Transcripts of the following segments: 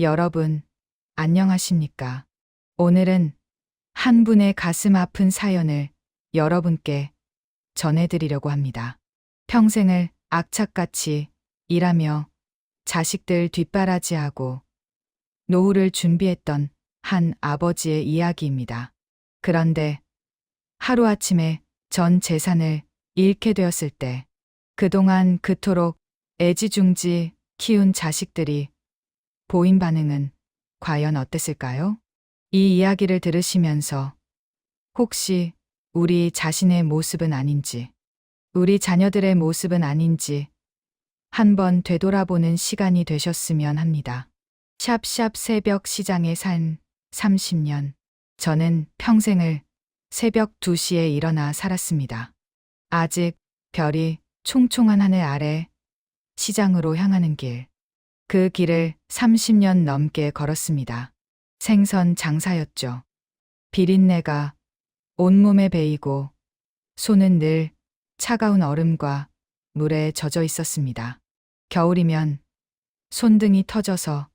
여러분, 안녕하십니까? 오늘은 한 분의 가슴 아픈 사연을 여러분께 전해드리려고 합니다. 평생을 악착같이 일하며 자식들 뒷바라지하고 노후를 준비했던 한 아버지의 이야기입니다. 그런데 하루아침에 전 재산을 잃게 되었을 때 그동안 그토록 애지중지 키운 자식들이 보인 반응은 과연 어땠을까요? 이 이야기를 들으시면서 혹시 우리 자신의 모습은 아닌지, 우리 자녀들의 모습은 아닌지 한번 되돌아보는 시간이 되셨으면 합니다. 샵샵 새벽 시장에 산 30년. 저는 평생을 새벽 2시에 일어나 살았습니다. 아직 별이 총총한 하늘 아래 시장으로 향하는 길. 그 길을 30년 넘게 걸었습니다. 생선 장사였죠. 비린내가 온몸에 배이고 손은 늘 차가운 얼음과 물에 젖어 있었습니다. 겨울이면 손등이 터져서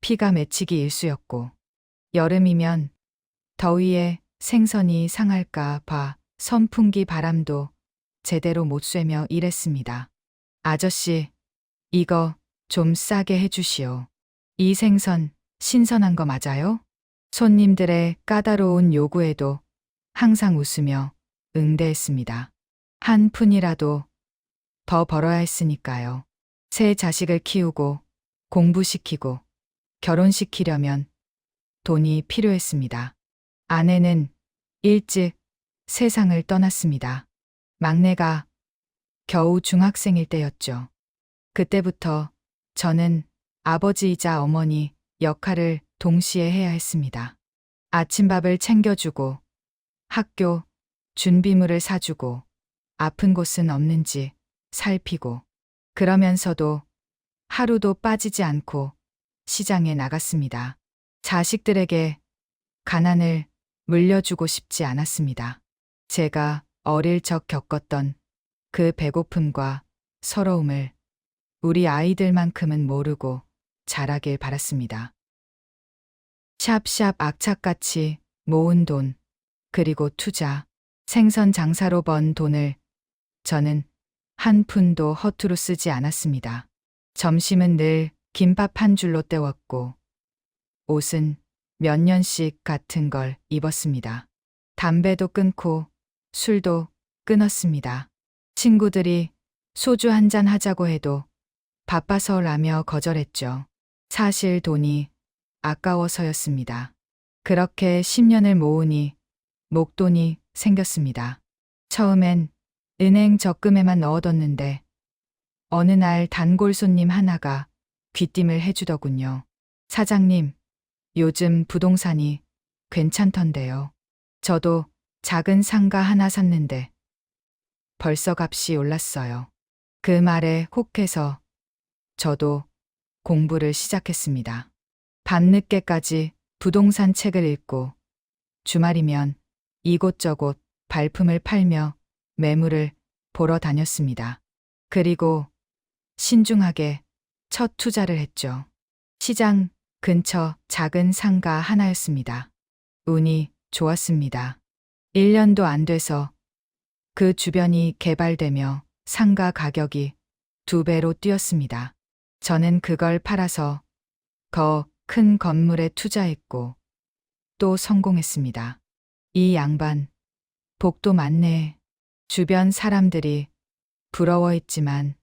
피가 맺히기 일쑤였고 여름이면 더위에 생선이 상할까 봐 선풍기 바람도 제대로 못 쐬며 일했습니다. 아저씨, 이거 좀 싸게 해주시오. 이 생선 신선한 거 맞아요? 손님들의 까다로운 요구에도 항상 웃으며 응대했습니다. 한 푼이라도 더 벌어야 했으니까요. 새 자식을 키우고 공부시키고 결혼시키려면 돈이 필요했습니다. 아내는 일찍 세상을 떠났습니다. 막내가 겨우 중학생일 때였죠. 그때부터 저는 아버지이자 어머니 역할을 동시에 해야 했습니다. 아침밥을 챙겨주고 학교 준비물을 사주고 아픈 곳은 없는지 살피고 그러면서도 하루도 빠지지 않고 시장에 나갔습니다. 자식들에게 가난을 물려주고 싶지 않았습니다. 제가 어릴 적 겪었던 그 배고픔과 서러움을 우리 아이들만큼은 모르고 자라길 바랐습니다. 샵샵 악착같이 모은 돈, 그리고 투자, 생선 장사로 번 돈을 저는 한 푼도 허투루 쓰지 않았습니다. 점심은 늘 김밥 한 줄로 때웠고, 옷은 몇 년씩 같은 걸 입었습니다. 담배도 끊고 술도 끊었습니다. 친구들이 소주 한 잔 하자고 해도 바빠서 라며 거절했죠. 사실 돈이 아까워서였습니다. 그렇게 10년을 모으니 목돈이 생겼습니다. 처음엔 은행 적금에만 넣어뒀는데 어느 날 단골 손님 하나가 귀띔을 해주더군요. 사장님, 요즘 부동산이 괜찮던데요. 저도 작은 상가 하나 샀는데 벌써 값이 올랐어요. 그 말에 혹해서 저도 공부를 시작했습니다. 밤늦게까지 부동산 책을 읽고 주말이면 이곳저곳 발품을 팔며 매물을 보러 다녔습니다. 그리고 신중하게 첫 투자를 했죠. 시장 근처 작은 상가 하나였습니다. 운이 좋았습니다. 1년도 안 돼서 그 주변이 개발되며 상가 가격이 두 배로 뛰었습니다. 저는 그걸 팔아서 더 큰 건물에 투자했고 또 성공했습니다. 이 양반, 복도 많네. 주변 사람들이 부러워했지만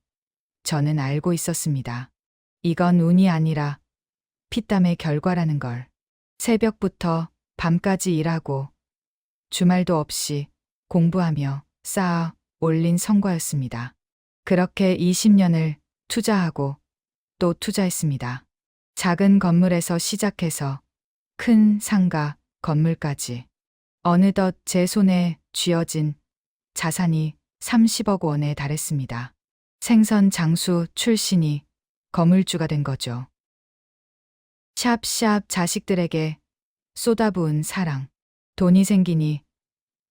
저는 알고 있었습니다. 이건 운이 아니라 피땀의 결과라는 걸. 새벽부터 밤까지 일하고 주말도 없이 공부하며 쌓아 올린 성과였습니다. 그렇게 20년을 투자하고 또 투자했습니다. 작은 건물에서 시작해서 큰 상가 건물까지 어느덧 제 손에 쥐어진 자산이 30억 원에 달했습니다. 생선 장수 출신이 건물주가 된 거죠. 샵샵 자식들에게 쏟아부은 사랑. 돈이 생기니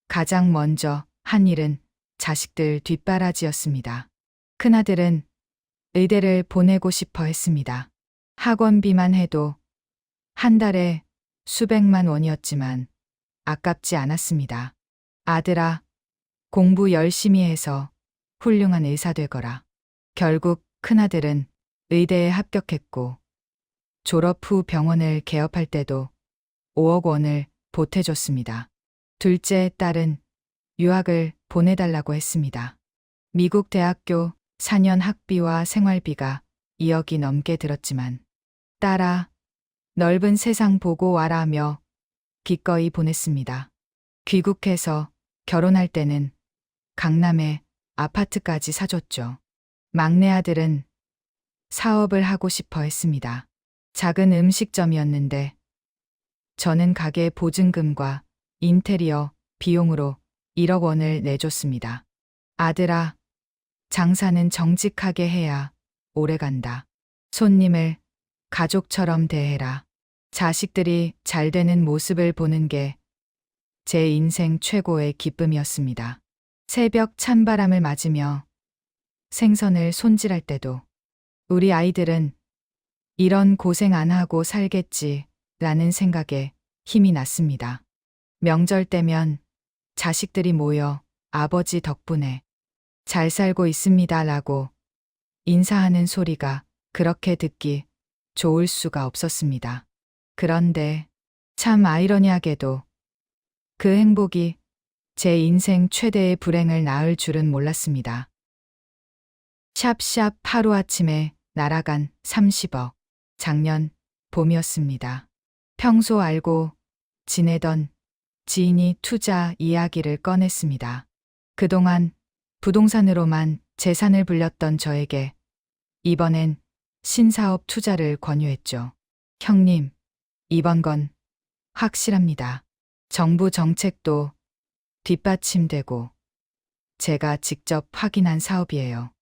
가장 먼저 한 일은 자식들 뒷바라지였습니다. 큰아들은 의대를 보내고 싶어 했습니다. 학원비만 해도 한 달에 수백만 원이었지만 아깝지 않았습니다. 아들아, 공부 열심히 해서 훌륭한 의사 되거라. 결국 큰아들은 의대에 합격했고 졸업 후 병원을 개업할 때도 5억 원을 보태줬습니다. 둘째 딸은 유학을 보내달라고 했습니다. 미국 대학교 4년 학비와 생활비가 2억이 넘게 들었지만 딸아, 넓은 세상 보고 와라며 기꺼이 보냈습니다. 귀국해서 결혼할 때는 강남에 아파트까지 사줬죠. 막내 아들은 사업을 하고 싶어 했습니다. 작은 음식점이었는데 저는 가게 보증금과 인테리어 비용으로 1억 원을 내줬습니다. 아들아, 장사는 정직하게 해야 오래 간다. 손님을 가족처럼 대해라. 자식들이 잘 되는 모습을 보는 게 제 인생 최고의 기쁨이었습니다. 새벽 찬바람을 맞으며 생선을 손질할 때도 우리 아이들은 이런 고생 안 하고 살겠지 라는 생각에 힘이 났습니다. 명절 때면 자식들이 모여 아버지 덕분에 잘 살고 있습니다 라고 인사하는 소리가 그렇게 듣기 좋을 수가 없었습니다. 그런데 참 아이러니하게도 그 행복이 제 인생 최대의 불행을 낳을 줄은 몰랐습니다. 샵샵 하루아침에 날아간 30억. 작년 봄이었습니다. 평소 알고 지내던 지인이 투자 이야기를 꺼냈습니다. 그동안 부동산으로만 재산을 불렸던 저에게 이번엔 신사업 투자를 권유했죠. 형님, 이번 건 확실합니다. 정부 정책도 뒷받침되고 제가 직접 확인한 사업이에요.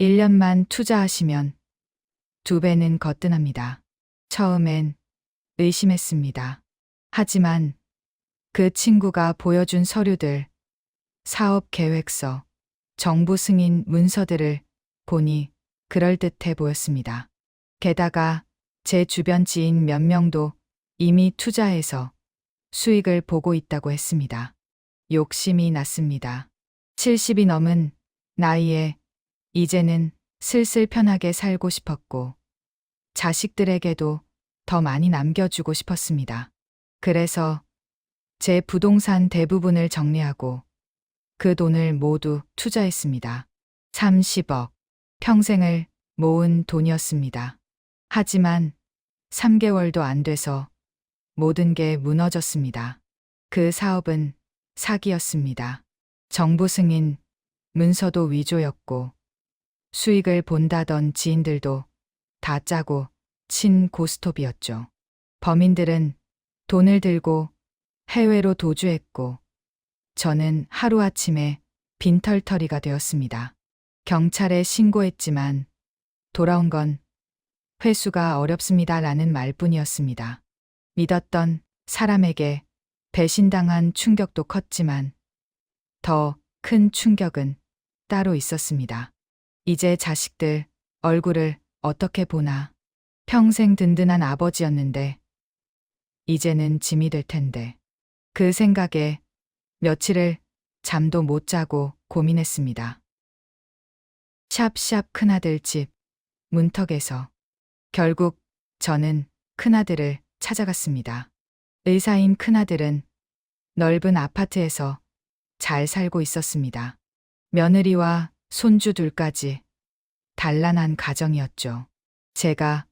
1년만 투자하시면 두 배는 거뜬합니다. 처음엔 의심했습니다. 하지만 그 친구가 보여준 서류들, 사업 계획서, 정부 승인 문서들을 보니 그럴듯해 보였습니다. 게다가 제 주변 지인 몇 명도 이미 투자해서 수익을 보고 있다고 했습니다. 욕심이 났습니다. 70이 넘은 나이에 이제는 슬슬 편하게 살고 싶었고 자식들에게도 더 많이 남겨주고 싶었습니다. 그래서 제 부동산 대부분을 정리하고 그 돈을 모두 투자했습니다. 30억. 평생을 모은 돈이었습니다. 하지만 3개월도 안 돼서 모든 게 무너졌습니다. 그 사업은 사기였습니다. 정부 승인, 문서도 위조였고 수익을 본다던 지인들도 다 짜고 친 고스톱이었죠. 범인들은 돈을 들고 해외로 도주했고 저는 하루아침에 빈털터리가 되었습니다. 경찰에 신고했지만 돌아온 건 회수가 어렵습니다 라는 말뿐이었습니다. 믿었던 사람에게 배신당한 충격도 컸지만 더 큰 충격은 따로 있었습니다. 이제 자식들 얼굴을 어떻게 보나 평생 든든한 아버지였는데 이제는 짐이 될 텐데 그 생각에 며칠을 잠도 못 자고 고민했습니다. 샵샵 큰아들 집 문턱에서 결국 저는 큰아들을 찾아갔습니다. 의사인 큰아들은 넓은 아파트에서 잘 살고 있었습니다. 며느리와 손주 둘까지 단란한 가정이었죠. 제가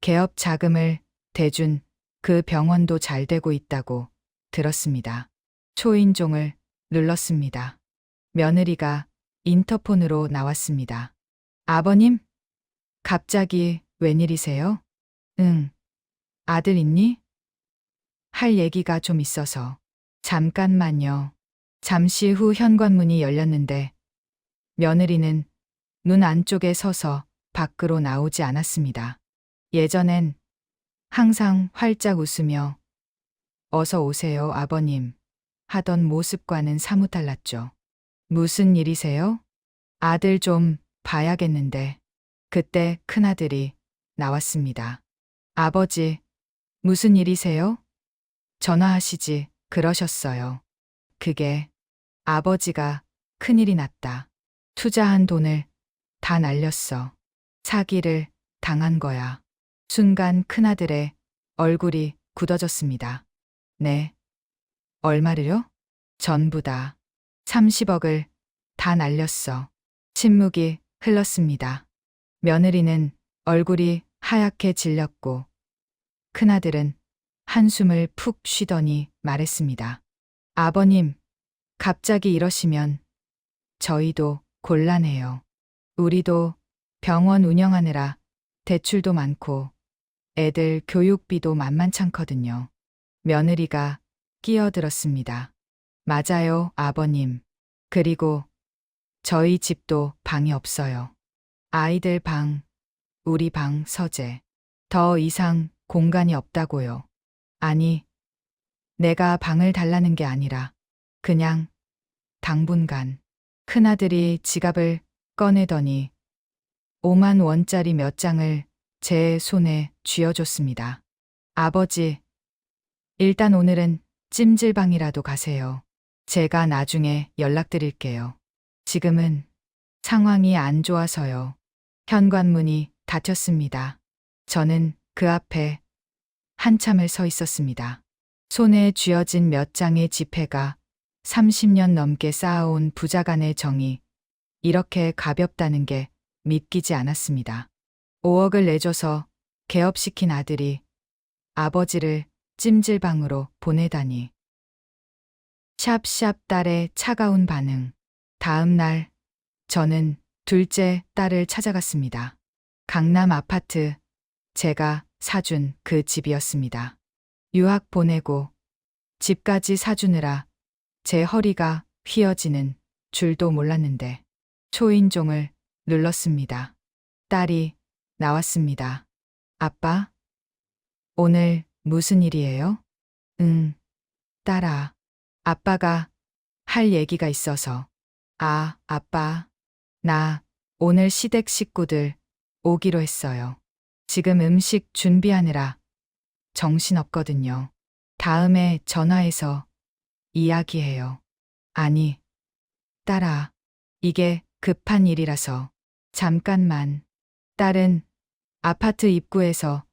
개업 자금을 대준 그 병원도 잘 되고 있다고 들었습니다. 초인종을 눌렀습니다. 며느리가 인터폰으로 나왔습니다. 아버님? 갑자기 웬일이세요? 응. 아들 있니? 할 얘기가 좀 있어서. 잠깐만요. 잠시 후 현관문이 열렸는데 며느리는 눈 안쪽에 서서 밖으로 나오지 않았습니다. 예전엔 항상 활짝 웃으며 어서 오세요, 아버님. 하던 모습과는 사뭇 달랐죠. 무슨 일이세요? 아들 좀 봐야겠는데. 그때 큰아들이 나왔습니다. 아버지, 무슨 일이세요? 전화하시지 그러셨어요. 그게 아버지가 큰일이 났다. 투자한 돈을 다 날렸어. 사기를 당한 거야. 순간 큰아들의 얼굴이 굳어졌습니다. 네. 얼마를요? 전부 다. 30억을 다 날렸어. 침묵이 흘렀습니다. 며느리는 얼굴이 하얗게 질렸고 큰아들은 한숨을 푹 쉬더니 말했습니다. 아버님, 갑자기 이러시면 저희도 곤란해요. 우리도 병원 운영하느라 대출도 많고 애들 교육비도 만만찮거든요. 며느리가 끼어들었습니다. 맞아요, 아버님. 그리고 저희 집도 방이 없어요. 아이들 방, 우리 방 서재. 더 이상 공간이 없다고요. 아니, 내가 방을 달라는 게 아니라 그냥 당분간 큰아들이 지갑을 꺼내더니 5만 원짜리 몇 장을 제 손에 쥐어줬습니다. 아버지, 일단 오늘은 찜질방이라도 가세요. 제가 나중에 연락드릴게요. 지금은 상황이 안 좋아서요. 현관문이 닫혔습니다. 저는 그 앞에 한참을 서 있었습니다. 손에 쥐어진 몇 장의 지폐가 30년 넘게 쌓아온 부자간의 정이 이렇게 가볍다는 게 믿기지 않았습니다. 5억을 내줘서 개업시킨 아들이 아버지를 찜질방으로 보내다니. 샵샵 딸의 차가운 반응. 다음 날, 저는 둘째 딸을 찾아갔습니다. 강남 아파트, 제가 사준 그 집이었습니다. 유학 보내고 집까지 사주느라 제 허리가 휘어지는 줄도 몰랐는데 초인종을 눌렀습니다. 딸이 나왔습니다. 아빠? 오늘 무슨 일이에요? 응, 딸아. 아빠가 할 얘기가 있어서. 아, 아빠. 나 오늘 시댁 식구들 오기로 했어요. 지금 음식 준비하느라 정신없거든요. 다음에 전화해서 이야기해요. 아니, 딸아. 이게 급한 일이라서 잠깐만. 딸은 아파트 입구에서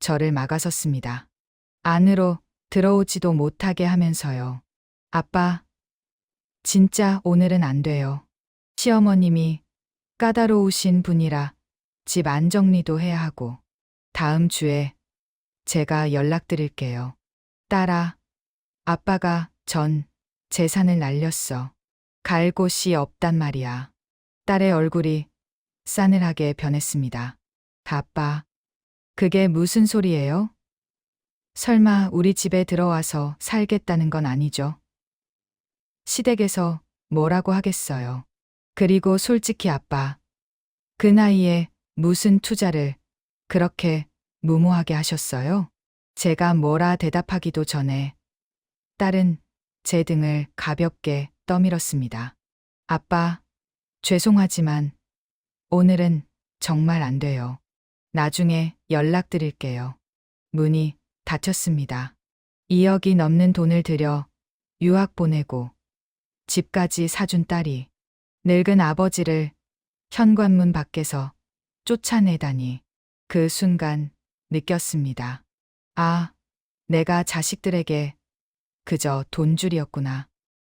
저를 막아섰습니다. 안으로 들어오지도 못하게 하면서요. 아빠, 진짜 오늘은 안 돼요. 시어머님이 까다로우신 분이라 집 안정리도 해야 하고 다음 주에 제가 연락드릴게요. 딸아, 아빠가 전 재산을 날렸어. 갈 곳이 없단 말이야. 딸의 얼굴이 싸늘하게 변했습니다. 아빠, 그게 무슨 소리예요? 설마 우리 집에 들어와서 살겠다는 건 아니죠? 시댁에서 뭐라고 하겠어요. 그리고 솔직히 아빠, 그 나이에 무슨 투자를 그렇게 무모하게 하셨어요? 제가 뭐라 대답하기도 전에 딸은 제 등을 가볍게 떠밀었습니다. 아빠, 죄송하지만 오늘은 정말 안 돼요. 나중에 연락드릴게요. 문이 닫혔습니다. 2억이 넘는 돈을 들여 유학 보내고 집까지 사준 딸이 늙은 아버지를 현관문 밖에서 쫓아내다니 그 순간 느꼈습니다. 아, 내가 자식들에게 그저 돈줄이었구나.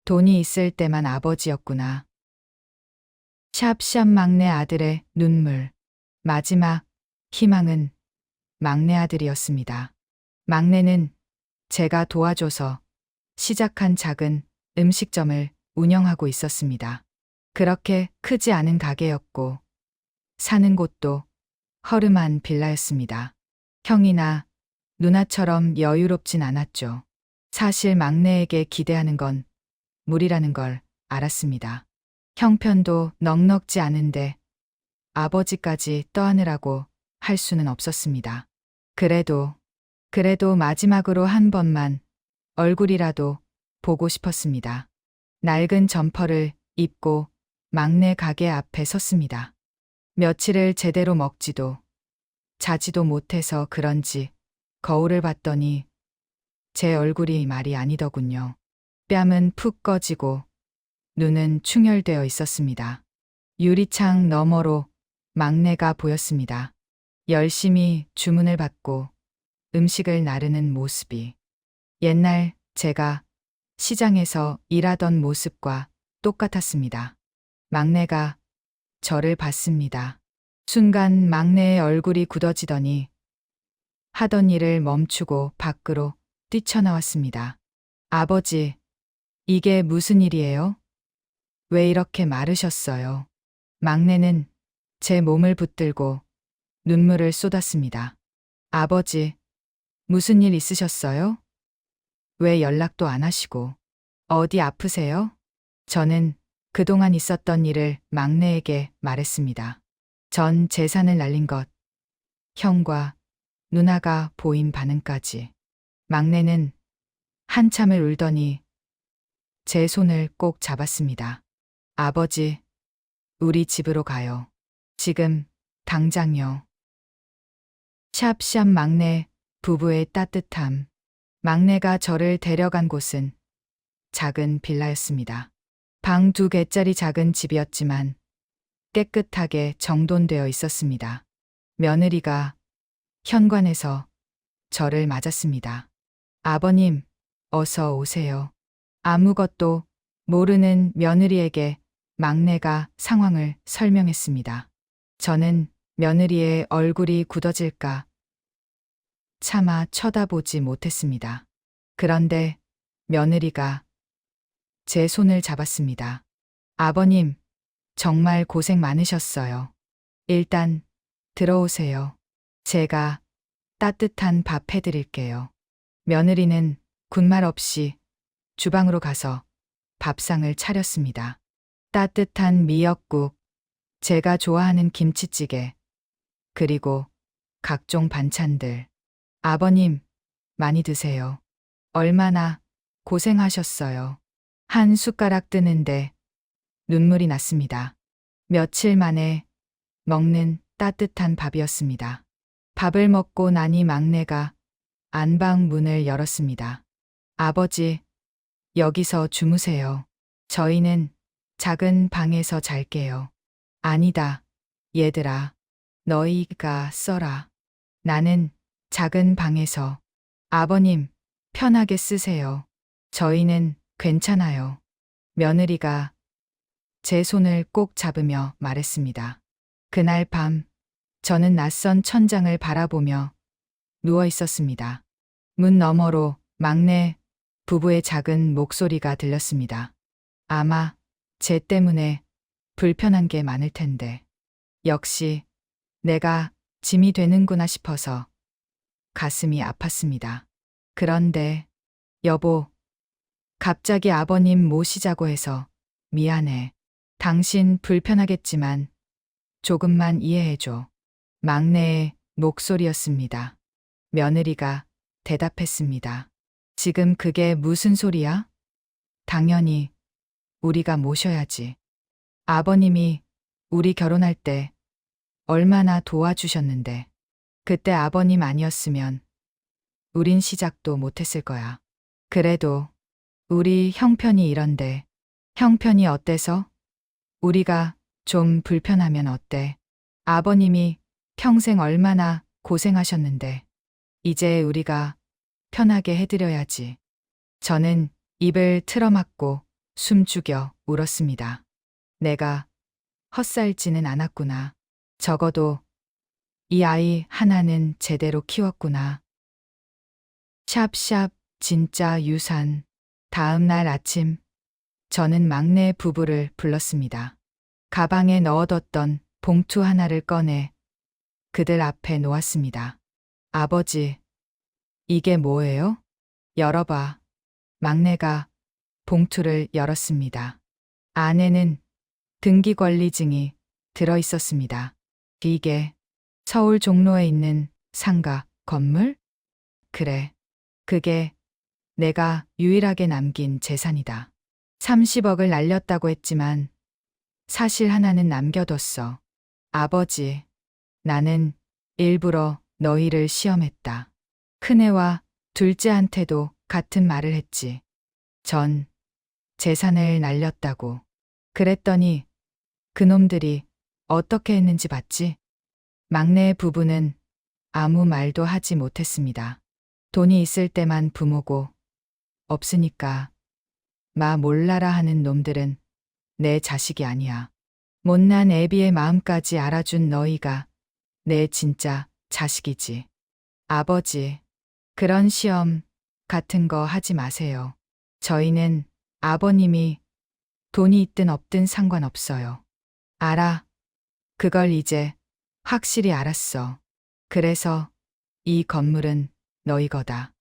돈이 있을 때만 아버지였구나. 샵샵 막내 아들의 눈물. 마지막 희망은 막내 아들이었습니다. 막내는 제가 도와줘서 시작한 작은 음식점을 운영하고 있었습니다. 그렇게 크지 않은 가게였고 사는 곳도 허름한 빌라였습니다. 형이나 누나처럼 여유롭진 않았죠. 사실 막내에게 기대하는 건 무리라는 걸 알았습니다. 형편도 넉넉지 않은데 아버지까지 떠안으라고 할 수는 없었습니다. 그래도, 그래도 마지막으로 한 번만 얼굴이라도 보고 싶었습니다. 낡은 점퍼를 입고 막내 가게 앞에 섰습니다. 며칠을 제대로 먹지도 자지도 못해서 그런지 거울을 봤더니 제 얼굴이 말이 아니더군요. 뺨은 푹 꺼지고 눈은 충혈되어 있었습니다. 유리창 너머로 막내가 보였습니다. 열심히 주문을 받고 음식을 나르는 모습이 옛날 제가 시장에서 일하던 모습과 똑같았습니다. 막내가 저를 봤습니다. 순간 막내의 얼굴이 굳어지더니 하던 일을 멈추고 밖으로 뛰쳐나왔습니다. 아버지, 이게 무슨 일이에요? 왜 이렇게 마르셨어요? 막내는 제 몸을 붙들고 눈물을 쏟았습니다. 아버지, 무슨 일 있으셨어요? 왜 연락도 안 하시고, 어디 아프세요? 저는 그동안 있었던 일을 막내에게 말했습니다. 전 재산을 날린 것, 형과 누나가 보인 반응까지. 막내는 한참을 울더니 제 손을 꼭 잡았습니다. 아버지, 우리 집으로 가요. 지금, 당장요. 샵샵 막내, 부부의 따뜻함. 막내가 저를 데려간 곳은 작은 빌라였습니다. 방 두 개짜리 작은 집이었지만 깨끗하게 정돈되어 있었습니다. 며느리가 현관에서 저를 맞았습니다. 아버님, 어서 오세요. 아무것도 모르는 며느리에게 막내가 상황을 설명했습니다. 저는 며느리의 얼굴이 굳어질까 차마 쳐다보지 못했습니다. 그런데 며느리가 제 손을 잡았습니다. 아버님, 정말 고생 많으셨어요. 일단 들어오세요. 제가 따뜻한 밥 해드릴게요. 며느리는 군말 없이 주방으로 가서 밥상을 차렸습니다. 따뜻한 미역국, 제가 좋아하는 김치찌개, 그리고 각종 반찬들. 아버님, 많이 드세요. 얼마나 고생하셨어요. 한 숟가락 뜨는데 눈물이 났습니다. 며칠 만에 먹는 따뜻한 밥이었습니다. 밥을 먹고 나니 막내가 안방 문을 열었습니다. 아버지, 여기서 주무세요. 저희는 작은 방에서 잘게요. 아니다, 얘들아. 너희가 써라. 나는 작은 방에서. 아버님, 편하게 쓰세요. 저희는 괜찮아요. 며느리가 제 손을 꼭 잡으며 말했습니다. 그날 밤, 저는 낯선 천장을 바라보며 누워 있었습니다. 문 너머로 막내 부부의 작은 목소리가 들렸습니다. 아마 제 때문에 불편한 게 많을 텐데. 역시 내가 짐이 되는구나 싶어서 가슴이 아팠습니다. 그런데 여보, 갑자기 아버님 모시자고 해서 미안해. 당신 불편하겠지만 조금만 이해해줘. 막내의 목소리였습니다. 며느리가 대답했습니다. 지금 그게 무슨 소리야? 당연히 우리가 모셔야지. 아버님이 우리 결혼할 때 얼마나 도와주셨는데 그때 아버님 아니었으면 우린 시작도 못했을 거야. 그래도 우리 형편이 이런데 형편이 어때서? 우리가 좀 불편하면 어때? 아버님이 평생 얼마나 고생하셨는데 이제 우리가 편하게 해드려야지. 저는 입을 틀어막고 숨죽여 울었습니다. 내가 헛살지는 않았구나. 적어도 이 아이 하나는 제대로 키웠구나. 샵샵 진짜 유산. 다음 날 아침 저는 막내 부부를 불렀습니다. 가방에 넣어뒀던 봉투 하나를 꺼내 그들 앞에 놓았습니다. 아버지, 이게 뭐예요? 열어봐. 막내가 봉투를 열었습니다. 안에는 등기권리증이 들어 있었습니다. 이게 서울 종로에 있는 상가 건물? 그래. 그게 내가 유일하게 남긴 재산이다. 30억을 날렸다고 했지만 사실 하나는 남겨뒀어. 아버지, 나는 일부러 너희를 시험했다. 큰애와 둘째한테도 같은 말을 했지. 전 재산을 날렸다고. 그랬더니 그놈들이 어떻게 했는지 봤지? 막내 부부는 아무 말도 하지 못했습니다. 돈이 있을 때만 부모고 없으니까 마 몰라라 하는 놈들은 내 자식이 아니야. 못난 애비의 마음까지 알아준 너희가 내 진짜 자식이지. 아버지, 그런 시험 같은 거 하지 마세요. 저희는 아버님이 돈이 있든 없든 상관없어요. 알아. 그걸 이제 확실히 알았어. 그래서 이 건물은 너희 거다.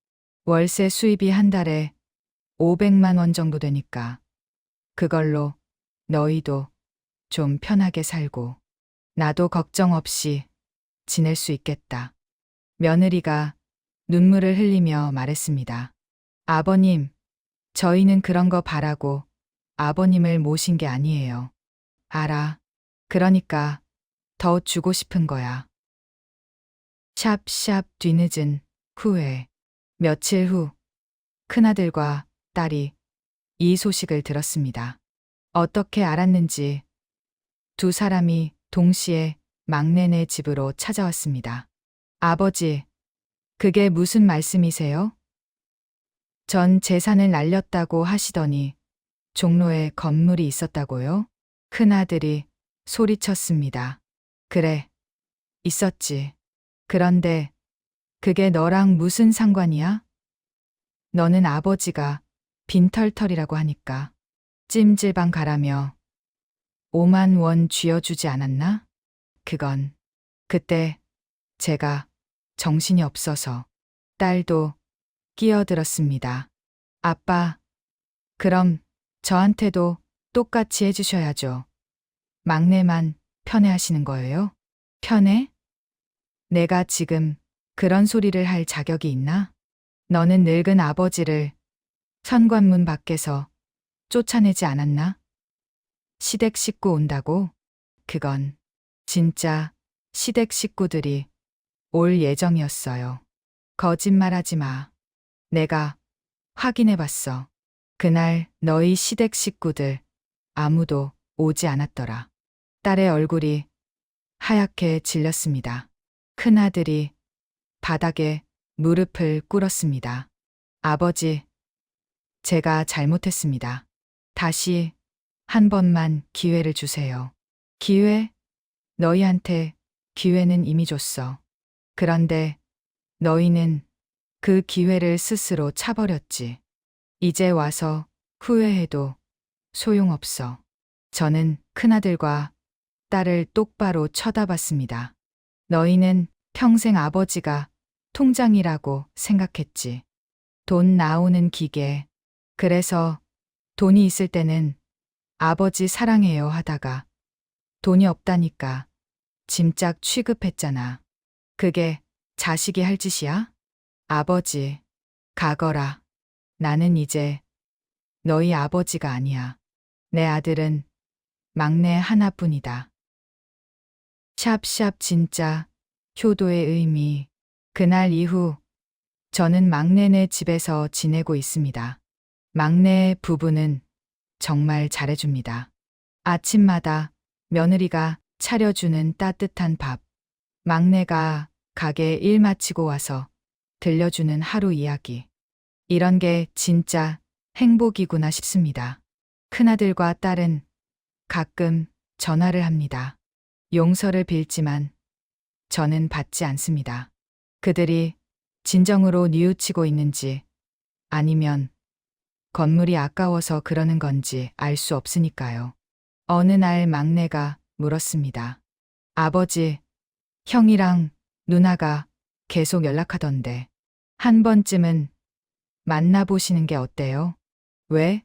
월세 수입이 한 달에 500만 원 정도 되니까 그걸로 너희도 좀 편하게 살고 나도 걱정 없이 지낼 수 있겠다. 며느리가 눈물을 흘리며 말했습니다. 아버님, 저희는 그런 거 바라고 아버님을 모신 게 아니에요. 알아. 그러니까 더 주고 싶은 거야. 샵샵 뒤늦은 후에 며칠 후 큰아들과 딸이 이 소식을 들었습니다. 어떻게 알았는지 두 사람이 동시에 막내네 집으로 찾아왔습니다. 아버지, 그게 무슨 말씀이세요? 전 재산을 날렸다고 하시더니 종로에 건물이 있었다고요? 큰아들이 소리쳤습니다. 그래, 있었지. 그런데 그게 너랑 무슨 상관이야? 너는 아버지가 빈털털이라고 하니까 찜질방 가라며 5만 원 쥐어주지 않았나? 그건 그때 제가 정신이 없어서 딸도 끼어들었습니다. 아빠, 그럼 저한테도 똑같이 해주셔야죠. 막내만 편애하시는 거예요? 편애? 내가 지금 그런 소리를 할 자격이 있나? 너는 늙은 아버지를 현관문 밖에서 쫓아내지 않았나? 시댁 식구 온다고? 그건 진짜 시댁 식구들이 올 예정이었어요. 거짓말하지 마. 내가 확인해 봤어. 그날 너희 시댁 식구들 아무도 오지 않았더라. 딸의 얼굴이 하얗게 질렸습니다. 큰아들이 바닥에 무릎을 꿇었습니다. 아버지, 제가 잘못했습니다. 다시 한 번만 기회를 주세요. 기회? 너희한테 기회는 이미 줬어. 그런데 너희는 그 기회를 스스로 차버렸지. 이제 와서 후회해도 소용없어. 저는 큰아들과 딸을 똑바로 쳐다봤습니다. 너희는 평생 아버지가 통장이라고 생각했지. 돈 나오는 기계. 그래서 돈이 있을 때는 아버지 사랑해요 하다가 돈이 없다니까 짐짝 취급했잖아. 그게 자식이 할 짓이야? 아버지, 가거라. 나는 이제 너희 아버지가 아니야. 내 아들은 막내 하나뿐이다. 샵샵 진짜 효도의 의미. 그날 이후 저는 막내네 집에서 지내고 있습니다. 막내 부부는 정말 잘해줍니다. 아침마다 며느리가 차려주는 따뜻한 밥. 막내가 가게 일 마치고 와서 들려주는 하루 이야기. 이런 게 진짜 행복이구나 싶습니다. 큰아들과 딸은 가끔 전화를 합니다. 용서를 빌지만 저는 받지 않습니다. 그들이 진정으로 뉘우치고 있는지 아니면 건물이 아까워서 그러는 건지 알 수 없으니까요. 어느 날 막내가 물었습니다. 아버지, 형이랑 누나가 계속 연락하던데 한 번쯤은 만나보시는 게 어때요? 왜?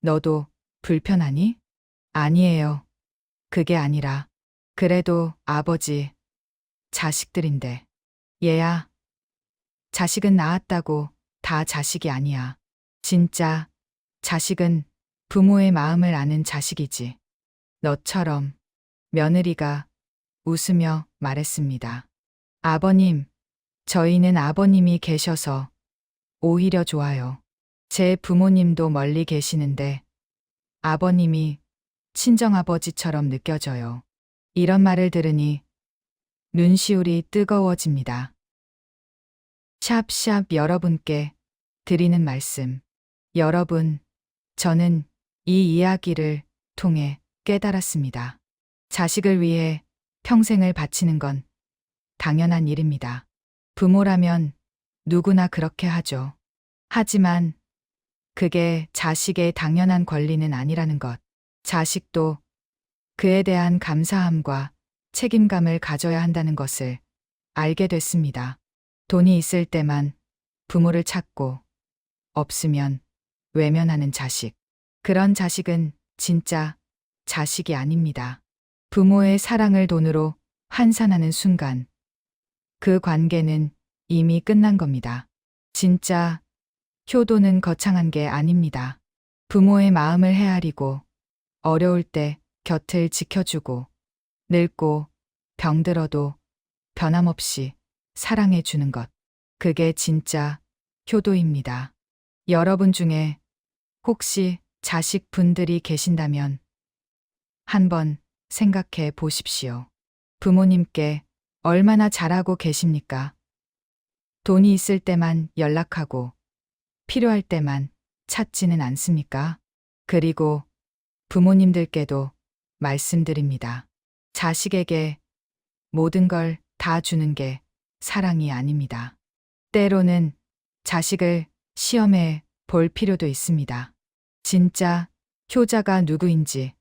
너도 불편하니? 아니에요. 그게 아니라 그래도 아버지 자식들인데 얘야 자식은 낳았다고 다 자식이 아니야. 진짜 자식은 부모의 마음을 아는 자식이지. 너처럼 며느리가 웃으며 말했습니다. 아버님, 저희는 아버님이 계셔서 오히려 좋아요. 제 부모님도 멀리 계시는데 아버님이 친정아버지처럼 느껴져요. 이런 말을 들으니 눈시울이 뜨거워집니다. 샵샵 여러분께 드리는 말씀. 여러분, 저는 이 이야기를 통해 깨달았습니다. 자식을 위해 평생을 바치는 건 당연한 일입니다. 부모라면 누구나 그렇게 하죠. 하지만 그게 자식의 당연한 권리는 아니라는 것. 자식도 그에 대한 감사함과 책임감을 가져야 한다는 것을 알게 됐습니다. 돈이 있을 때만 부모를 찾고 없으면 외면하는 자식. 그런 자식은 진짜 자식이 아닙니다. 부모의 사랑을 돈으로 환산하는 순간 그 관계는 이미 끝난 겁니다. 진짜 효도는 거창한 게 아닙니다. 부모의 마음을 헤아리고 어려울 때 곁을 지켜주고 늙고 병들어도 변함없이 사랑해 주는 것. 그게 진짜 효도입니다. 여러분 중에 혹시 자식 분들이 계신다면 한번 생각해 보십시오. 부모님께 얼마나 잘하고 계십니까? 돈이 있을 때만 연락하고 필요할 때만 찾지는 않습니까? 그리고 부모님들께도 말씀드립니다. 자식에게 모든 걸 다 주는 게 사랑이 아닙니다. 때로는 자식을 시험해 볼 필요도 있습니다. 진짜 효자가 누구인지,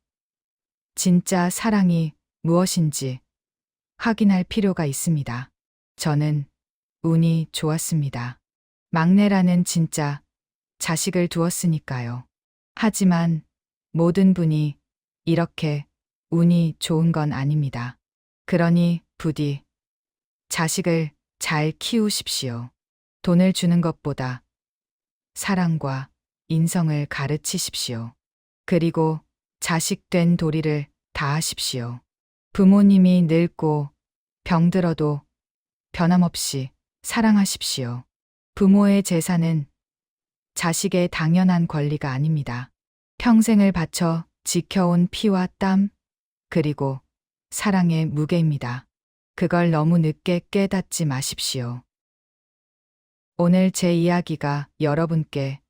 진짜 사랑이 무엇인지 확인할 필요가 있습니다. 저는 운이 좋았습니다. 막내라는 진짜 자식을 두었으니까요. 하지만 모든 분이 이렇게 운이 좋은 건 아닙니다. 그러니 부디 자식을 잘 키우십시오. 돈을 주는 것보다 사랑과 인성을 가르치십시오. 그리고 자식 된 도리를 다하십시오. 부모님이 늙고 병들어도 변함없이 사랑하십시오. 부모의 재산은 자식의 당연한 권리가 아닙니다. 평생을 바쳐 지켜온 피와 땀, 그리고 사랑의 무게입니다. 그걸 너무 늦게 깨닫지 마십시오. 오늘 제 이야기가 여러분께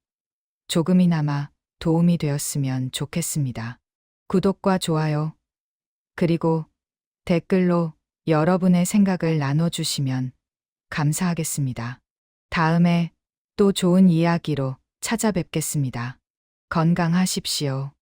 조금이나마 도움이 되었으면 좋겠습니다. 구독과 좋아요, 그리고 댓글로 여러분의 생각을 나눠주시면 감사하겠습니다. 다음에 또 좋은 이야기로 찾아뵙겠습니다. 건강하십시오.